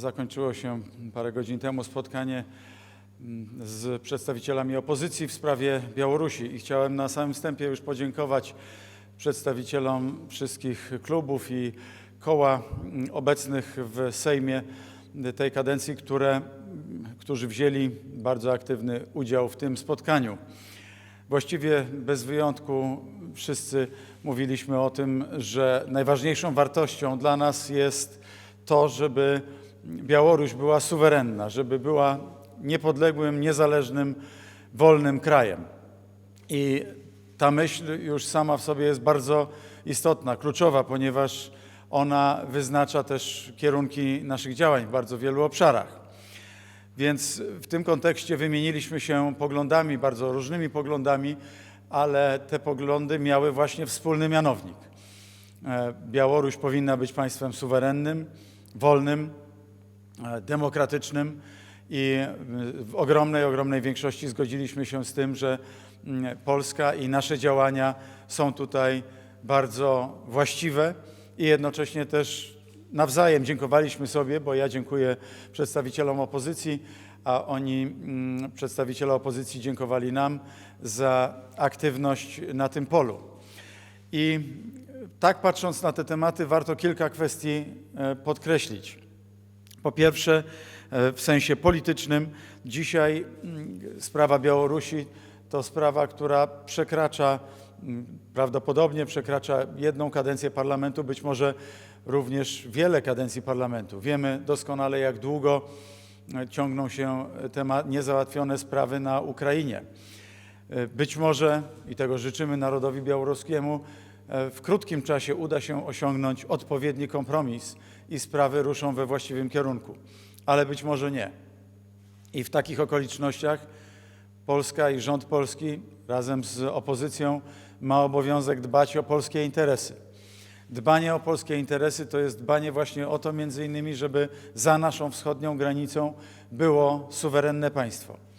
zakończyło się parę godzin temu spotkanie mm, z przedstawicielami opozycji w sprawie Białorusi i chciałem na samym wstępie już podziękować przedstawicielom wszystkich klubów i koła mm, obecnych w Sejmie tej kadencji, które, którzy wzięli bardzo aktywny udział w tym spotkaniu. Właściwie bez wyjątku wszyscy mówiliśmy o tym, że najważniejszą wartością dla nas jest to, żeby Białoruś była suwerenna, żeby była niepodległym, niezależnym, wolnym krajem. I ta myśl już sama w sobie jest bardzo istotna, kluczowa, ponieważ ona wyznacza też kierunki naszych działań w bardzo wielu obszarach. Więc w tym kontekście wymieniliśmy się poglądami, bardzo różnymi poglądami, ale te poglądy miały właśnie wspólny mianownik. E, Białoruś powinna być państwem suwerennym, wolnym, demokratycznym i w ogromnej, ogromnej większości zgodziliśmy się z tym, że mm, Polska i nasze działania są tutaj bardzo właściwe i jednocześnie też nawzajem dziękowaliśmy sobie, bo ja dziękuję przedstawicielom opozycji, a oni, mm, przedstawiciele opozycji, dziękowali nam za aktywność na tym polu. I tak patrząc na te tematy, warto kilka kwestii e, podkreślić. Po pierwsze, e, w sensie politycznym, dzisiaj mm, sprawa Białorusi to sprawa, która przekracza, mm, prawdopodobnie przekracza jedną kadencję parlamentu, być może również wiele kadencji parlamentu. Wiemy doskonale, jak długo e, ciągną się te ma- niezałatwione sprawy na Ukrainie. E, Być może, i tego życzymy narodowi białoruskiemu, w krótkim czasie uda się osiągnąć odpowiedni kompromis i sprawy ruszą we właściwym kierunku, ale być może nie. I w takich okolicznościach Polska i rząd polski razem z opozycją ma obowiązek dbać o polskie interesy. Dbanie o polskie interesy to jest dbanie właśnie o to między innymi, żeby za naszą wschodnią granicą było suwerenne państwo.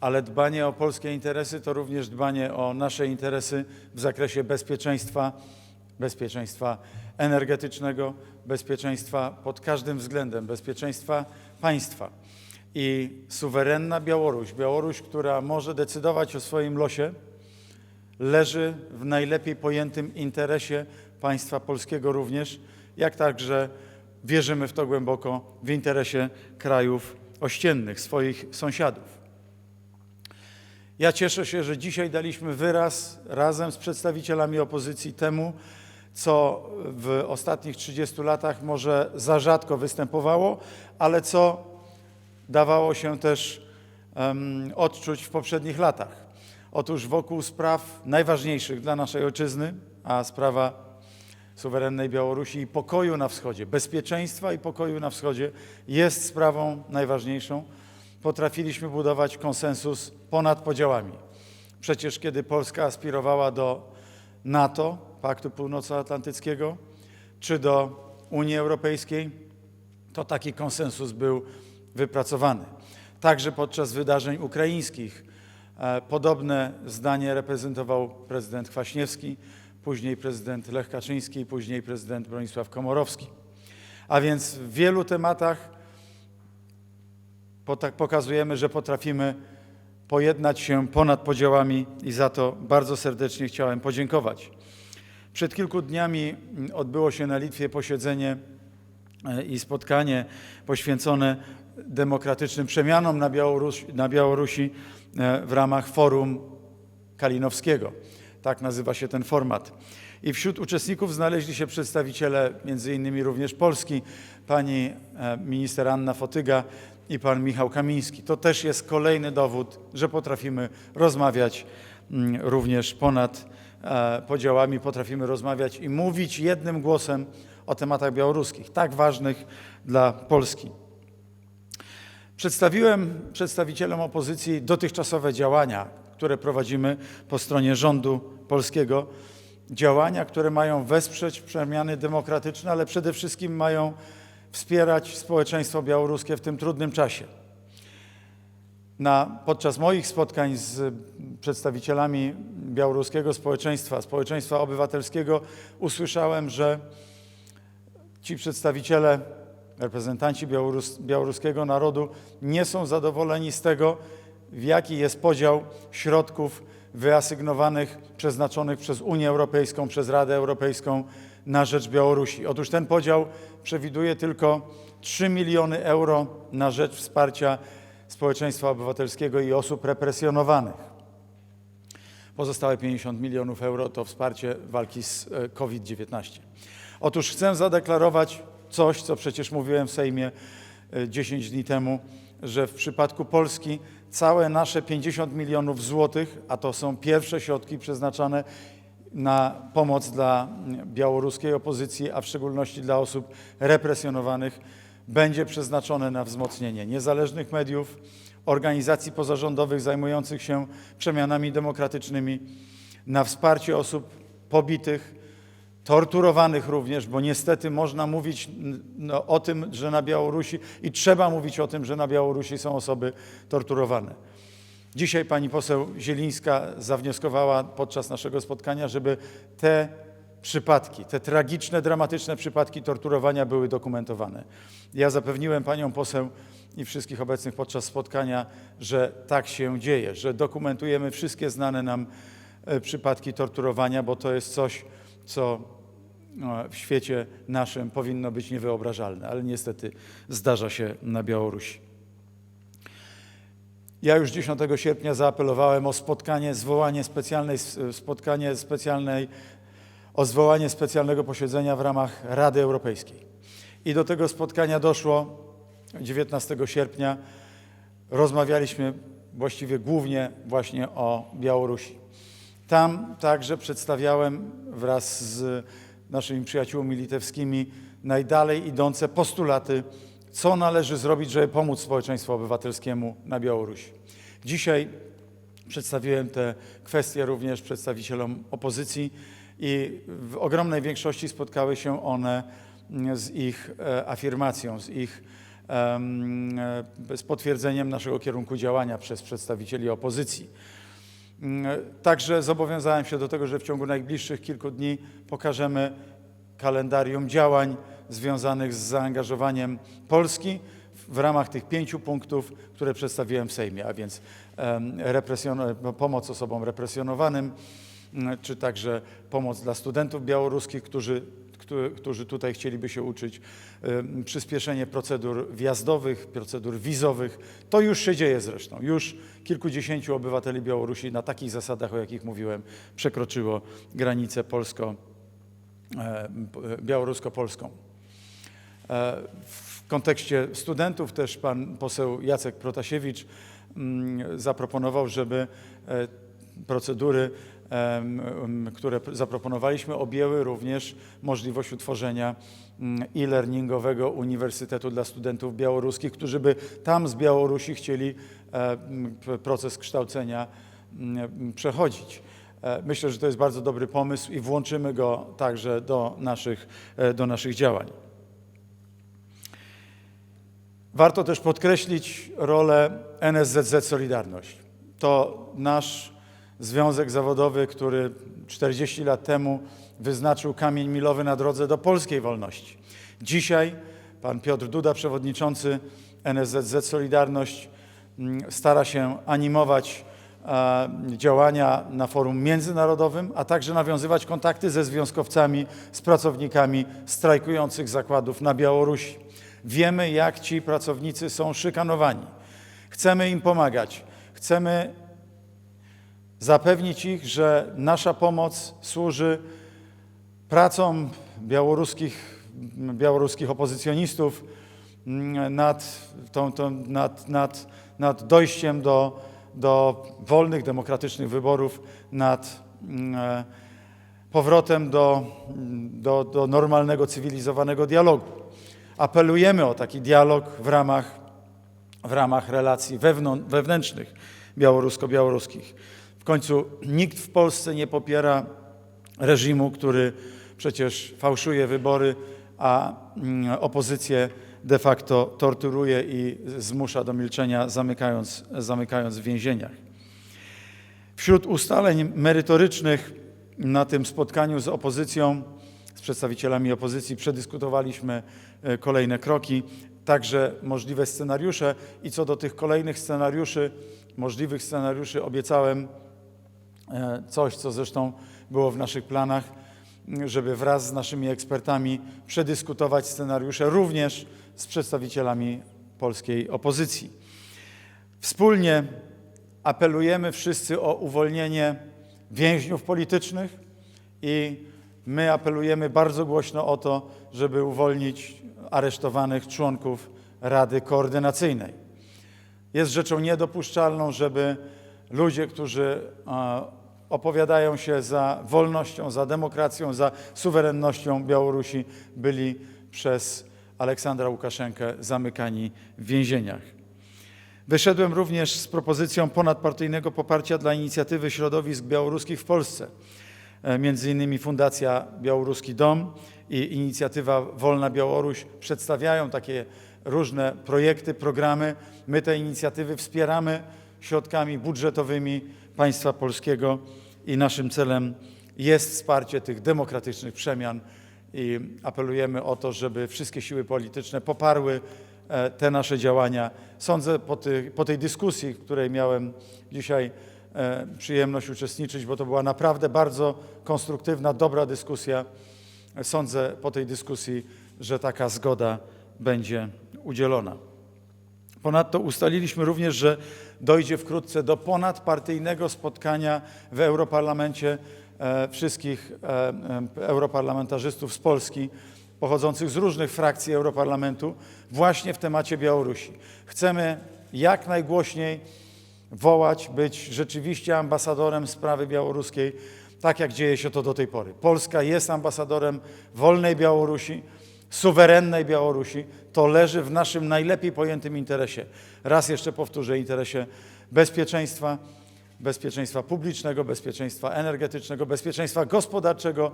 Ale dbanie o polskie interesy to również dbanie o nasze interesy w zakresie bezpieczeństwa, bezpieczeństwa energetycznego, bezpieczeństwa pod każdym względem, bezpieczeństwa państwa. I suwerenna Białoruś, Białoruś, która może decydować o swoim losie, leży w najlepiej pojętym interesie państwa polskiego również, jak także wierzymy w to głęboko w interesie krajów ościennych, swoich sąsiadów. Ja cieszę się, że dzisiaj daliśmy wyraz razem z przedstawicielami opozycji temu, co w ostatnich 30 latach może za rzadko występowało, ale co dawało się też um, odczuć w poprzednich latach. Otóż wokół spraw najważniejszych dla naszej ojczyzny, a sprawa suwerennej Białorusi i pokoju na wschodzie, bezpieczeństwa i pokoju na wschodzie jest sprawą najważniejszą. Potrafiliśmy budować konsensus ponad podziałami. Przecież kiedy Polska aspirowała do NATO, Paktu Północnoatlantyckiego, czy do Unii Europejskiej, to taki konsensus był wypracowany. Także podczas wydarzeń ukraińskich e, podobne zdanie reprezentował prezydent Kwaśniewski, później prezydent Lech Kaczyński, później prezydent Bronisław Komorowski. A więc w wielu tematach pokazujemy, że potrafimy pojednać się ponad podziałami i za to bardzo serdecznie chciałem podziękować. Przed kilku dniami mm, odbyło się na Litwie posiedzenie e, i spotkanie poświęcone demokratycznym przemianom na Białorusi, na Białorusi e, w ramach Forum Kalinowskiego. Tak nazywa się ten format. I wśród uczestników znaleźli się przedstawiciele między innymi również Polski, pani e, minister Anna Fotyga i pan Michał Kamiński. To też jest kolejny dowód, że potrafimy rozmawiać mm, również ponad e, podziałami, potrafimy rozmawiać i mówić jednym głosem o tematach białoruskich, tak ważnych dla Polski. Przedstawiłem przedstawicielom opozycji dotychczasowe działania, które prowadzimy po stronie rządu polskiego. Działania, które mają wesprzeć przemiany demokratyczne, ale przede wszystkim mają wspierać społeczeństwo białoruskie w tym trudnym czasie. Na, podczas moich spotkań z przedstawicielami białoruskiego społeczeństwa, społeczeństwa obywatelskiego, usłyszałem, że ci przedstawiciele reprezentanci białorus, białoruskiego narodu nie są zadowoleni z tego, w jaki jest podział środków wyasygnowanych, przeznaczonych przez Unię Europejską, przez Radę Europejską na rzecz Białorusi. Otóż ten podział przewiduje tylko 3 miliony euro na rzecz wsparcia społeczeństwa obywatelskiego i osób represjonowanych. Pozostałe 50 milionów euro to wsparcie walki z e, COVID-19. Otóż chcę zadeklarować coś, co przecież mówiłem w Sejmie e, 10 dni temu, że w przypadku Polski całe nasze 50 milionów złotych, a to są pierwsze środki przeznaczane na pomoc dla białoruskiej opozycji, a w szczególności dla osób represjonowanych, będzie przeznaczone na wzmocnienie niezależnych mediów, organizacji pozarządowych zajmujących się przemianami demokratycznymi, na wsparcie osób pobitych, torturowanych również, bo niestety można mówić no, o tym, że na Białorusi i trzeba mówić o tym, że na Białorusi są osoby torturowane. Dzisiaj pani poseł Zielińska zawnioskowała podczas naszego spotkania, żeby te przypadki, te tragiczne, dramatyczne przypadki torturowania były dokumentowane. Ja zapewniłem panią poseł i wszystkich obecnych podczas spotkania, że tak się dzieje, że dokumentujemy wszystkie znane nam e, przypadki torturowania, bo to jest coś, co no, w świecie naszym powinno być niewyobrażalne, ale niestety zdarza się na Białorusi. Ja już 10 sierpnia zaapelowałem o spotkanie, zwołanie specjalnej, spotkanie specjalnej, o zwołanie specjalnego posiedzenia w ramach Rady Europejskiej. I do tego spotkania doszło 19 sierpnia. Rozmawialiśmy właściwie głównie właśnie o Białorusi. Tam także przedstawiałem wraz z naszymi przyjaciółmi litewskimi najdalej idące postulaty, co należy zrobić, żeby pomóc społeczeństwu obywatelskiemu na Białorusi. Dzisiaj przedstawiłem te kwestie również przedstawicielom opozycji i w ogromnej większości spotkały się one z ich e, afirmacją, z ich e, z potwierdzeniem naszego kierunku działania przez przedstawicieli opozycji. Mm, Także zobowiązałem się do tego, że w ciągu najbliższych kilku dni pokażemy kalendarium działań związanych z zaangażowaniem Polski w- ramach tych pięciu punktów, które przedstawiłem w Sejmie, a więc pomoc osobom represjonowanym, czy także pomoc dla studentów białoruskich, którzy, którzy, tutaj chcieliby się uczyć, przyspieszenie procedur wjazdowych, procedur wizowych. To już się dzieje zresztą. Już kilkudziesięciu obywateli Białorusi na takich zasadach, o jakich mówiłem, przekroczyło granicę polsko W kontekście studentów też pan poseł Jacek Protasiewicz mm, zaproponował, żeby e, procedury, które zaproponowaliśmy, objęły również możliwość utworzenia mm, e-learningowego Uniwersytetu dla Studentów Białoruskich, którzy by tam z Białorusi chcieli e, proces kształcenia mm, przechodzić. E, Myślę, że to jest bardzo dobry pomysł i włączymy go także do naszych, do naszych działań. Warto też podkreślić rolę NSZZ Solidarność. To nasz związek zawodowy, który 40 lat temu wyznaczył kamień milowy na drodze do polskiej wolności. Dzisiaj pan Piotr Duda, przewodniczący NSZZ Solidarność, mm, stara się animować e, działania na forum międzynarodowym, a także nawiązywać kontakty ze związkowcami, z pracownikami strajkujących zakładów na Białorusi. Wiemy, jak ci pracownicy są szykanowani. Chcemy im pomagać. Chcemy zapewnić ich, że nasza pomoc służy pracą białoruskich, białoruskich opozycjonistów mm, nad, tą, tą, nad, nad, nad dojściem do, do wolnych, demokratycznych wyborów, nad mm, e, powrotem do, do, do normalnego, cywilizowanego dialogu. Apelujemy o taki dialog w ramach, w ramach relacji wewnętrznych białorusko-białoruskich. W końcu nikt w Polsce nie popiera reżimu, który przecież fałszuje wybory, a mm, opozycję de facto torturuje i zmusza do milczenia, zamykając, zamykając w więzieniach. Wśród ustaleń merytorycznych na tym spotkaniu z opozycją z przedstawicielami opozycji przedyskutowaliśmy e, kolejne kroki, także możliwe scenariusze i co do tych kolejnych scenariuszy, możliwych scenariuszy obiecałem e, coś, co zresztą było w naszych planach, żeby wraz z naszymi ekspertami przedyskutować scenariusze również z przedstawicielami polskiej opozycji. Wspólnie apelujemy wszyscy o uwolnienie więźniów politycznych i my apelujemy bardzo głośno o to, żeby uwolnić aresztowanych członków Rady Koordynacyjnej. Jest rzeczą niedopuszczalną, żeby ludzie, którzy opowiadają się za wolnością, za demokracją, za suwerennością Białorusi, byli przez Aleksandra Łukaszenkę zamykani w więzieniach. Wyszedłem również z propozycją ponadpartyjnego poparcia dla inicjatywy środowisk białoruskich w Polsce. E, Między innymi Fundacja Białoruski Dom i inicjatywa Wolna Białoruś przedstawiają takie różne projekty, programy. My te inicjatywy wspieramy środkami budżetowymi państwa polskiego i naszym celem jest wsparcie tych demokratycznych przemian i apelujemy o to, żeby wszystkie siły polityczne poparły e, te nasze działania. Sądzę po, tej- dyskusji, której miałem dzisiaj przyjemność uczestniczyć, bo to była naprawdę bardzo konstruktywna, dobra dyskusja. Sądzę po tej dyskusji, że taka zgoda będzie udzielona. Ponadto ustaliliśmy również, że dojdzie wkrótce do ponadpartyjnego spotkania w Europarlamencie e, wszystkich e, e, europarlamentarzystów z Polski, pochodzących z różnych frakcji Europarlamentu, właśnie w temacie Białorusi. Chcemy jak najgłośniej wołać, być rzeczywiście ambasadorem sprawy białoruskiej, tak jak dzieje się to do tej pory. Polska jest ambasadorem wolnej Białorusi, suwerennej Białorusi. To leży w naszym najlepiej pojętym interesie. Raz jeszcze powtórzę, interesie bezpieczeństwa, bezpieczeństwa publicznego, bezpieczeństwa energetycznego, bezpieczeństwa gospodarczego,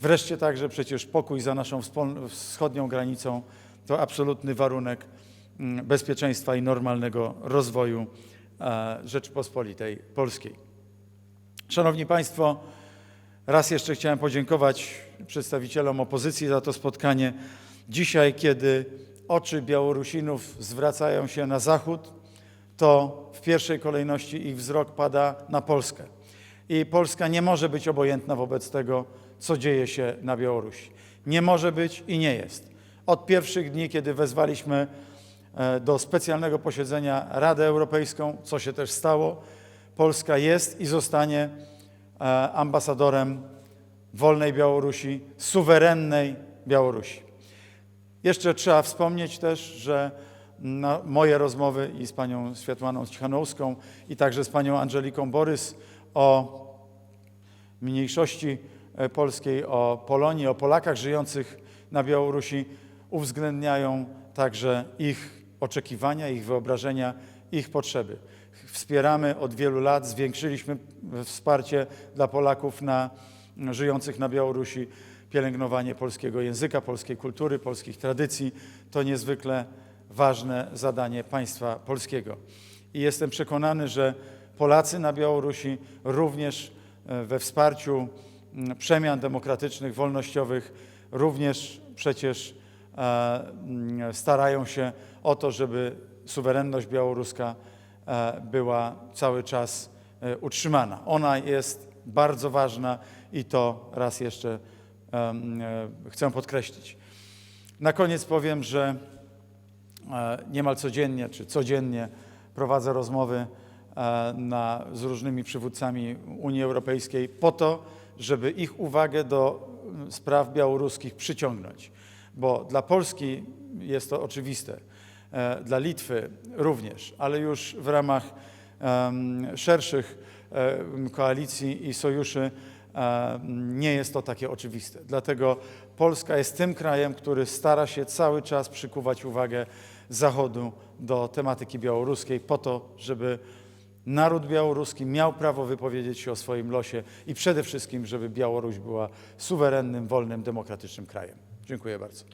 wreszcie także przecież pokój za naszą wschodnią granicą to absolutny warunek mm, bezpieczeństwa i normalnego rozwoju e, Rzeczypospolitej Polskiej. Szanowni Państwo, raz jeszcze chciałem podziękować przedstawicielom opozycji za to spotkanie. Dzisiaj, kiedy oczy Białorusinów zwracają się na zachód, to w pierwszej kolejności ich wzrok pada na Polskę. I Polska nie może być obojętna wobec tego, co dzieje się na Białorusi. Nie może być i nie jest. Od pierwszych dni, kiedy wezwaliśmy do specjalnego posiedzenia Radę Europejską, co się też stało, Polska jest i zostanie e, ambasadorem wolnej Białorusi, suwerennej Białorusi. Jeszcze trzeba wspomnieć też, że na moje rozmowy i z panią Światłaną Cichanowską i także z panią Angeliką Borys o mniejszości e, polskiej, o Polonii, o Polakach żyjących na Białorusi uwzględniają także ich oczekiwania, ich wyobrażenia, ich potrzeby. Wspieramy od wielu lat, zwiększyliśmy wsparcie dla Polaków na, żyjących na Białorusi, pielęgnowanie polskiego języka, polskiej kultury, polskich tradycji. To niezwykle ważne zadanie państwa polskiego. I jestem przekonany, że Polacy na Białorusi również e, we wsparciu przemian demokratycznych, wolnościowych, również przecież starają się o to, żeby suwerenność białoruska e, była cały czas e, utrzymana. Ona jest bardzo ważna i to raz jeszcze e, chcę podkreślić. Na koniec powiem, że e, niemal codziennie czy codziennie prowadzę rozmowy e, na, z różnymi przywódcami Unii Europejskiej po to, żeby ich uwagę do mm, spraw białoruskich przyciągnąć. Bo dla Polski jest to oczywiste, e, dla Litwy również, ale już w ramach szerszych koalicji i sojuszy nie jest to takie oczywiste. Dlatego Polska jest tym krajem, który stara się cały czas przykuwać uwagę Zachodu do tematyki białoruskiej po to, żeby naród białoruski miał prawo wypowiedzieć się o swoim losie i przede wszystkim, żeby Białoruś była suwerennym, wolnym, demokratycznym krajem. Dziękuję bardzo.